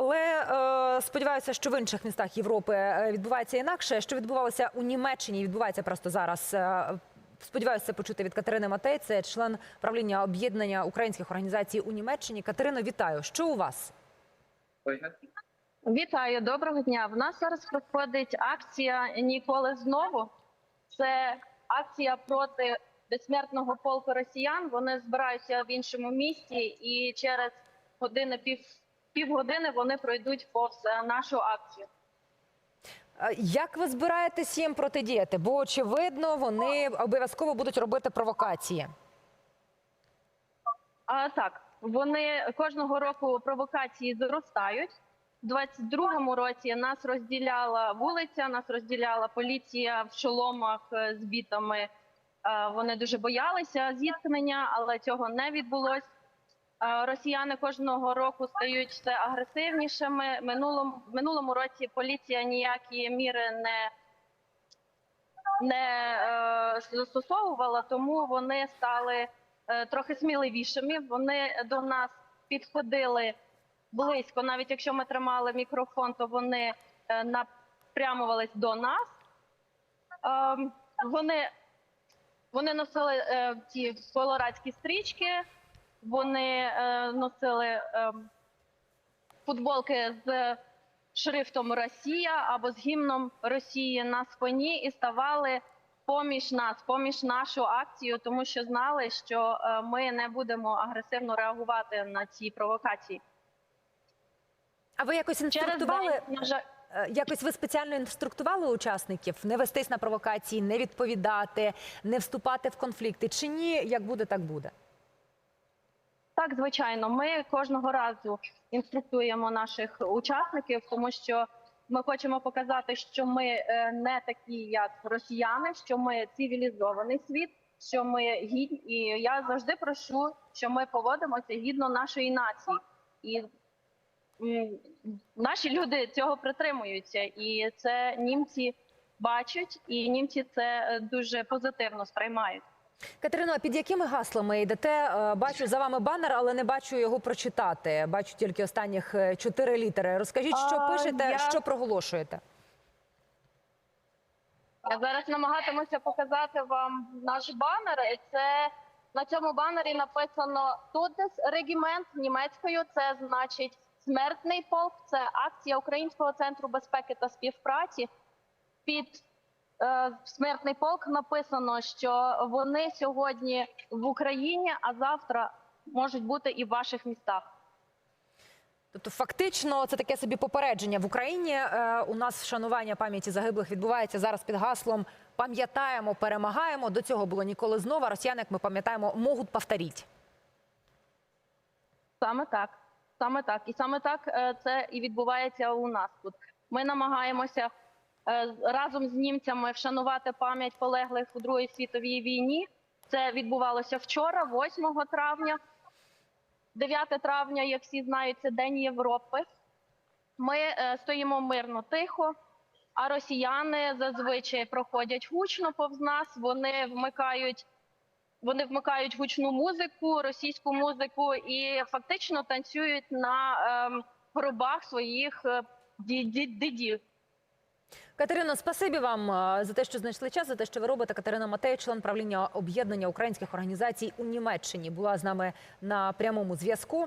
Але е, сподіваюся, що в інших містах Європи е, відбувається інакше. Що відбувалося у Німеччині, відбувається просто зараз. Е, Сподіваюся, це почути від Катерини Матей. Це член правління об'єднання українських організацій у Німеччині. Катерино, вітаю. Що у вас? Вітаю, доброго дня. В нас зараз проходить акція Ніколи знову. Це акція проти безсмертного полку росіян. Вони збираються в іншому місті, і через години пів півгодини вони пройдуть повз е, нашу акцію. Е, Як ви збираєтесь їм протидіяти? Бо очевидно, вони обов'язково будуть робити провокації. А так, вони кожного року провокації зростають. У 22-му році нас розділяла вулиця, нас розділяла поліція в шоломах е, з бітами. Вони дуже боялися зіткнення, але цього не відбулось. Е, Росіяни кожного року стають все агресивнішими. Минулому минулому році поліція ніякі міри не, не е, застосовувала, тому вони стали е, трохи сміливішими. Вони до нас підходили близько. Навіть якщо ми тримали мікрофон, то вони е, напрямувались до нас. Ем, Вони, вони носили е, ці колорадські стрічки, вони е, носили ем, футболки з шрифтом Росія або з гімном Росії на спині і ставали поміж нас, поміж нашу акцію, тому що знали, що е, ми не будемо агресивно реагувати на ці провокації. А ви якось інструктували? Е, Якось ви спеціально інструктували учасників не вестись на провокації, не відповідати, не вступати в конфлікти. Чи ні? Як буде, так буде. Так, звичайно, ми кожного разу інструктуємо наших учасників, тому що ми хочемо показати, що ми е, не такі, як росіяни, що ми цивілізований світ, що ми гідні. І я завжди прошу, що ми поводимося гідно нашої нації, і наші люди цього притримуються, і це німці бачать, і німці це е, дуже позитивно сприймають. Катерино, а під якими гаслами йдете? Е, Бачу за вами банер, але не бачу його прочитати. Бачу тільки останніх е, чотири літери. Розкажіть, що А, пишете, я- що проголошуєте. Я зараз намагатимуся показати вам наш банер. Це на цьому банері написано Тудес регімент німецькою. Це значить смертний полк. Це акція Українського центру безпеки та співпраці. Під смертний полк написано, що вони сьогодні в Україні, а завтра можуть бути і в ваших містах. Тобто, фактично, це таке собі попередження в Україні. Е, у нас вшанування пам'яті загиблих відбувається зараз під гаслом Пам'ятаємо, перемагаємо. До цього було ніколи знову. Росіяни, як ми пам'ятаємо, можуть повторити. Саме так, саме так, і саме так е, це і відбувається у нас тут. Ми намагаємося е, разом з німцями вшанувати пам'ять полеглих у Другій світовій війні. Це відбувалося вчора, 8 травня. 9 травня, як всі знають, це День Європи. Ми е, стоїмо мирно, тихо. А росіяни зазвичай проходять гучно повз нас. Вони вмикають вони вмикають гучну музику, російську музику і фактично танцюють на ем, гробах своїх е, ді- ді- дідів. Катерино, спасибі вам е, за те, що знайшли час, за те, що ви робите. Катерина Матей, член правління об'єднання українських організацій у Німеччині, була з нами на прямому зв'язку.